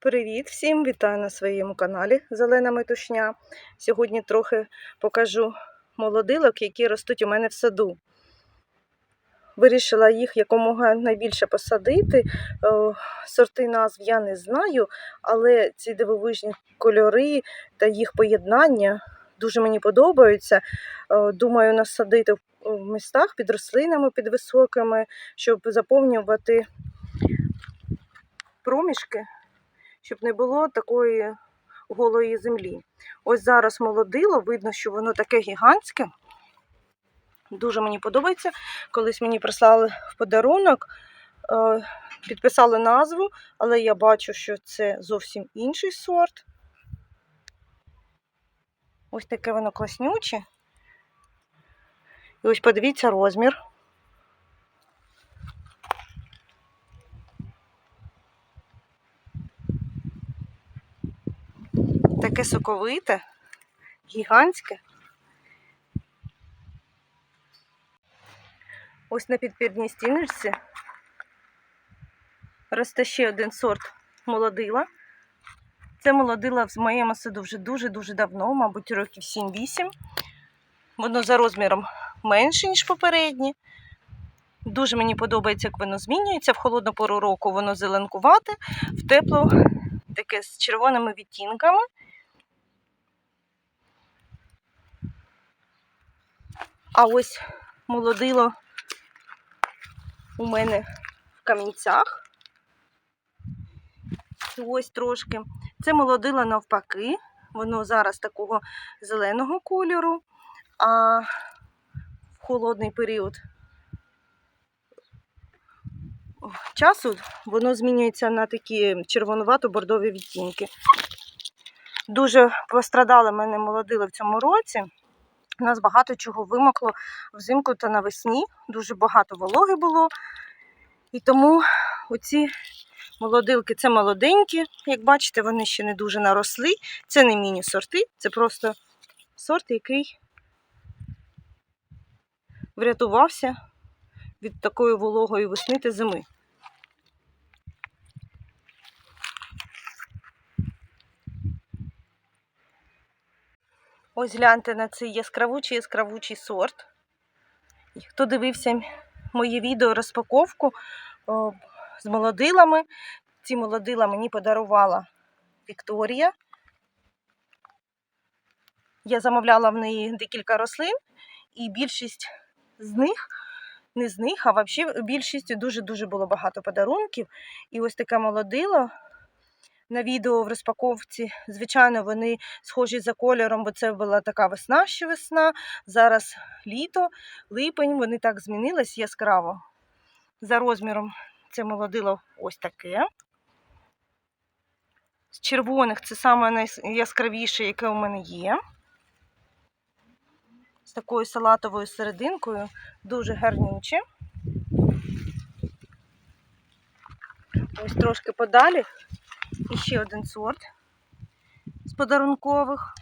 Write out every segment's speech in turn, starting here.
Привіт всім! Вітаю на своєму каналі Зелена Метушня. Сьогодні трохи покажу молодилок, які ростуть у мене в саду. Вирішила їх якомога найбільше посадити. Е, Сорти назв я не знаю, але ці дивовижні кольори та їх поєднання дуже мені подобаються. Е, Думаю, насадити в- в містах під рослинами, під високими, щоб заповнювати проміжки щоб не було такої голої землі. Ось зараз молодило, видно, що воно таке гігантське. Дуже мені подобається. Колись мені прислали в подарунок, е, підписали назву, але я бачу, що це зовсім інший сорт. Ось таке воно класнюче. І ось подивіться розмір. Таке соковите, гігантське. Ось на підпірній стіночці росте ще один сорт молодила. Це молодила в моєму саду вже дуже-дуже давно, мабуть, років 7-8. Воно за розміром менше, ніж попереднє. Дуже мені подобається, як воно змінюється. В холодну пору року воно зеленкувате, в теплу таке з червоними відтінками. А ось молодило у мене в камінцях. І Ось трошки. Це молодило навпаки. Воно зараз такого зеленого кольору, а в холодний період часу воно змінюється на такі червонувато-бордові відтінки. Дуже пострадали мене молодило в цьому році. У нас багато чого вимокло взимку та навесні. Дуже багато вологи було. І тому оці молодилки це молоденькі. Як бачите, вони ще не дуже наросли. Це не міні-сорти, це просто сорт, який врятувався від такої вологої весни та зими. Ось гляньте на цей яскравучий яскравучий сорт. Хто дивився моє відео розпаковку о, з молодилами, ці молодила мені подарувала Вікторія. Я замовляла в неї декілька рослин, і більшість з них, не з них, а взагалі більшість дуже-дуже було багато подарунків. І ось таке молодило на відео в розпаковці. Звичайно, вони схожі за кольором, бо це була така весна ще весна. Зараз літо, липень, вони так змінились яскраво. За розміром це молодило ось таке. З червоних це саме найяскравіше, яке у мене є. З такою салатовою серединкою, дуже гарнюче. Ось трошки подалі. І ще один сорт з подарункових.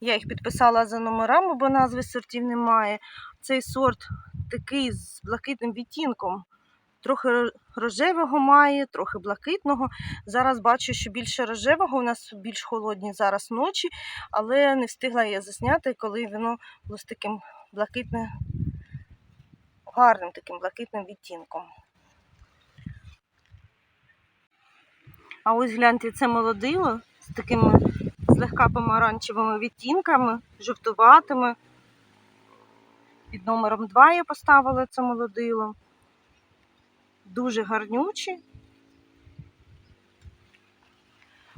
Я їх підписала за номерами, бо назви сортів немає. Цей сорт такий з блакитним відтінком. Трохи рожевого має, трохи блакитного. Зараз бачу, що більше рожевого, у нас більш холодні зараз ночі, але не встигла я засняти, коли воно було з таким блакитним, гарним таким блакитним відтінком. А ось гляньте, це молодило з такими злегка помаранчевими відтінками, жовтуватими. Під номером 2 я поставила це молодило. Дуже гарнючі.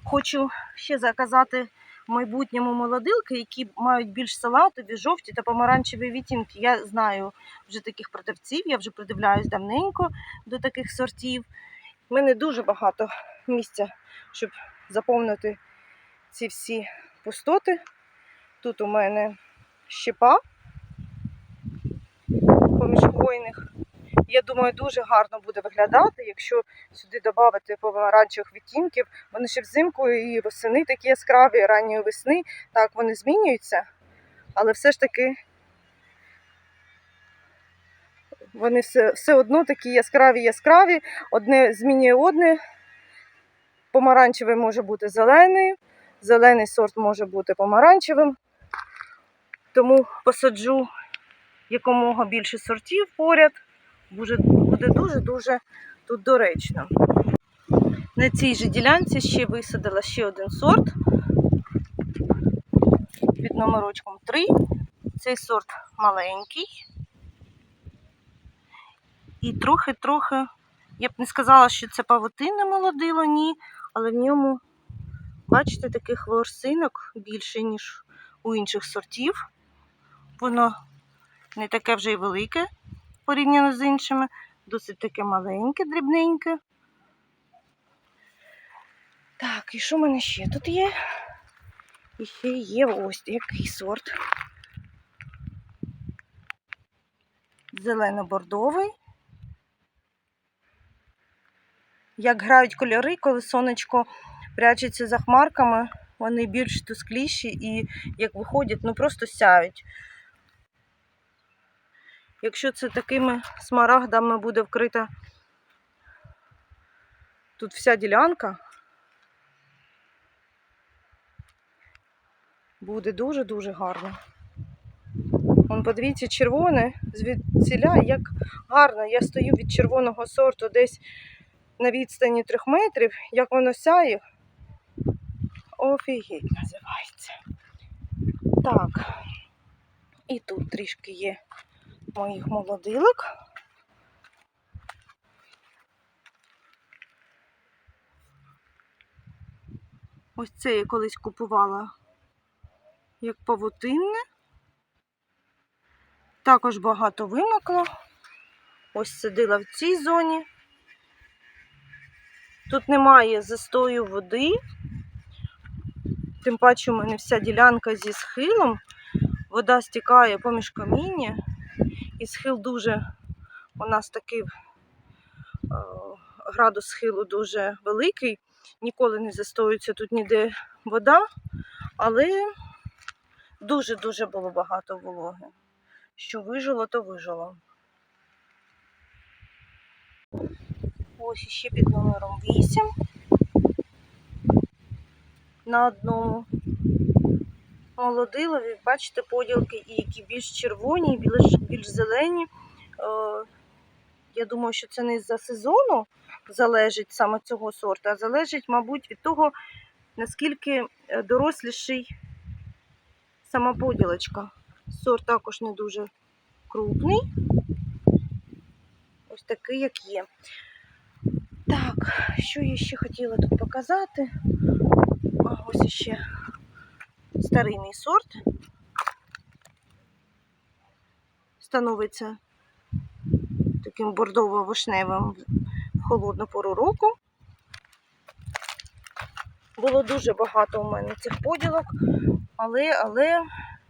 Хочу ще заказати в майбутньому молодилки, які мають більш салатові, жовті та помаранчеві відтінки. Я знаю вже таких продавців, я вже придивляюсь давненько до таких сортів. У мене дуже багато місця, щоб заповнити ці всі пустоти. Тут у мене щепа поміж хвойних. Я думаю, дуже гарно буде виглядати, якщо сюди додати помаранчевих відтінків. Вони ще взимку і восени такі яскраві, ранньої весни. Так, вони змінюються, але все ж таки вони все, все одно такі яскраві, яскраві, одне змінює одне. помаранчевий може бути зелений, зелений сорт може бути помаранчевим. Тому посаджу якомога більше сортів поряд. Буде дуже-дуже тут доречно. На цій же ділянці ще висадила ще один сорт під номерочком 3. Цей сорт маленький. І трохи-трохи, я б не сказала, що це павутинне молодило, ні, але в ньому, бачите, таких ворсинок більше, ніж у інших сортів. Воно не таке вже й велике порівняно з іншими, досить таке маленьке, дрібненьке. Так, і що в мене ще тут є? І ще є ось який сорт. Зелено-бордовий. Як грають кольори, коли сонечко прячеться за хмарками, вони більш тускліші і як виходять, ну просто сяють. Якщо це такими смарагдами буде вкрита тут вся ділянка, буде дуже-дуже гарно. Вон, подивіться, червоне звідсіля, як гарно. Я стою від червоного сорту десь на відстані трьох метрів, як воно сяє. Офігеть називається. Так, і тут трішки є моїх молодилок. Ось це я колись купувала як павутинне. Також багато вимокло. Ось сидила в цій зоні. Тут немає застою води, тим паче у мене вся ділянка зі схилом. Вода стікає поміж каміння, і схил дуже у нас такий е, градус схилу дуже великий. Ніколи не застоюється тут ніде вода, але дуже-дуже було багато вологи. Що вижило, то вижило. Ось ще під номером 8 на одному молодилові, бачите, поділки, які більш червоні, і більш, більш зелені. Е, я думаю, що це не з-за сезону залежить саме цього сорту, а залежить, мабуть, від того, наскільки е, доросліший сама поділочка. Сорт також не дуже крупний. Ось такий, як є. Так, що я ще хотіла тут показати? Ось ще старий мій сорт. Становиться таким бордово-вишневим в холодну пору року. Було дуже багато у мене цих поділок, але, але,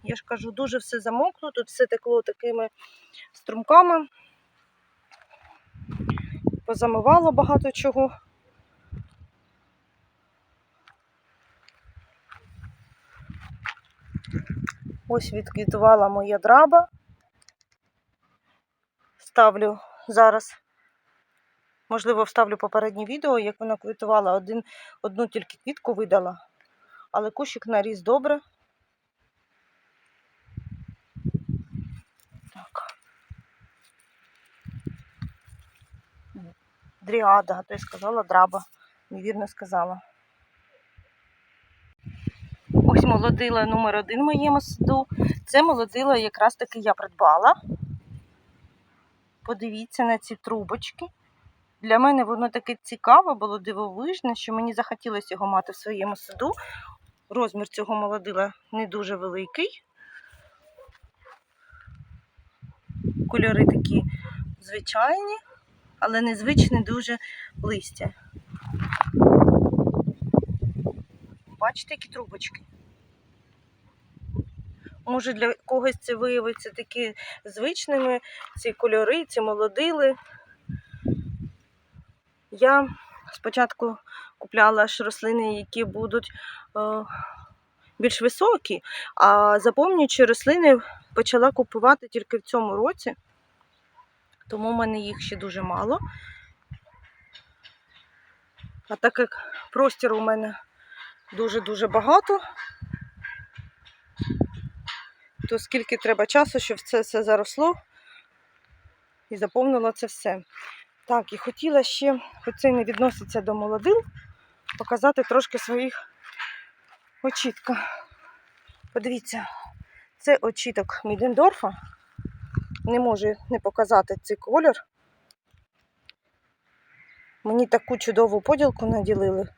я ж кажу, дуже все замокло, тут все текло такими струмками позамивало багато чого. Ось відквітувала моя драба. Ставлю зараз, можливо, вставлю попереднє відео, як вона квітувала. Один, одну тільки квітку видала, але кущик наріс добре. Дріада, а то я сказала драба. Невірно сказала. Ось молодила номер один в моєму саду. Це молодила якраз таки я придбала. Подивіться на ці трубочки. Для мене воно таке цікаве, було дивовижне, що мені захотілося його мати в своєму саду. Розмір цього молодила не дуже великий. Кольори такі звичайні але незвичне дуже листя. Бачите, які трубочки? Може для когось це виявиться такі звичними, ці кольори, ці молодили. Я спочатку купляла ж рослини, які будуть е, більш високі, а заповнюючи рослини почала купувати тільки в цьому році тому в мене їх ще дуже мало. А так як Простіру у мене дуже-дуже багато. То скільки треба часу, щоб це все заросло і заповнило це все. Так, і хотіла ще, хоч це не відноситься до молодил, показати трошки своїх очітка. Подивіться, це очіток Мідендорфа. Не можу не показати цей колір. Мені таку чудову поділку наділили,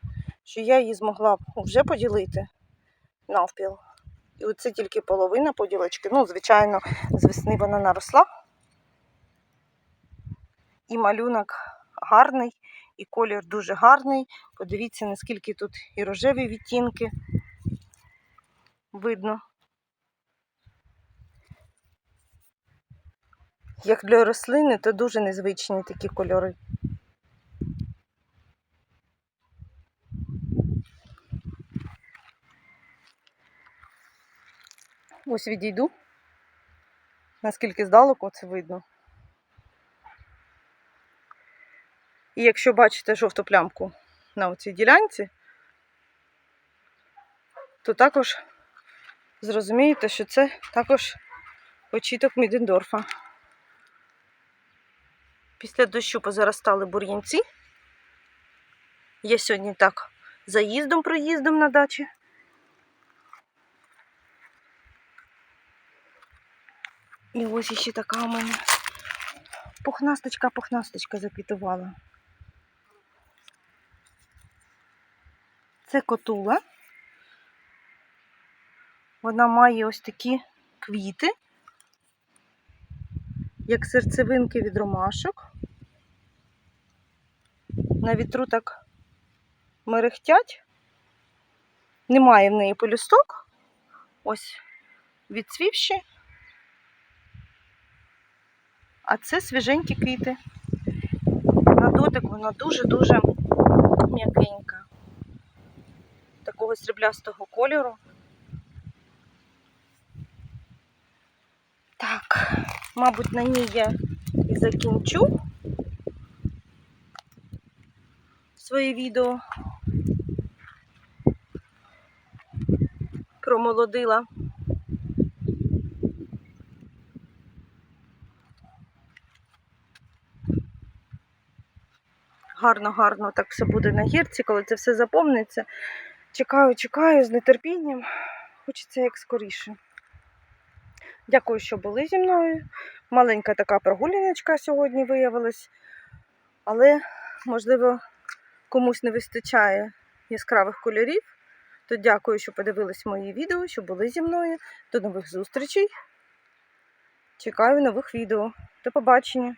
що я її змогла вже поділити навпіл. І оце тільки половина поділочки. Ну, звичайно, з весни вона наросла. І малюнок гарний, і колір дуже гарний. Подивіться, наскільки тут і рожеві відтінки видно. Як для рослини, то дуже незвичні такі кольори. Ось відійду. Наскільки здалеку це видно. І якщо бачите жовту плямку на оцій ділянці, то також зрозумієте, що це також очіток Мідендорфа. Після дощу позаростали бур'янці. Я сьогодні так заїздом-проїздом на дачі. І ось іще така у мене пухнасточка, пухнасточка заквітувала. Це котула. Вона має ось такі квіти, як серцевинки від ромашок. На вітру так мерехтять. Немає в неї полюсток. Ось відцвівші. А це свіженькі квіти. На дотик вона дуже-дуже м'якенька. Такого сріблястого кольору. Так, мабуть, на ній я і закінчу своє відео про молодила. Гарно-гарно так все буде на гірці, коли це все заповниться. Чекаю, чекаю з нетерпінням. Хочеться як скоріше. Дякую, що були зі мною. Маленька така прогуляночка сьогодні виявилась. Але, можливо, комусь не вистачає яскравих кольорів. То дякую, що подивились мої відео, що були зі мною. До нових зустрічей. Чекаю нових відео. До побачення!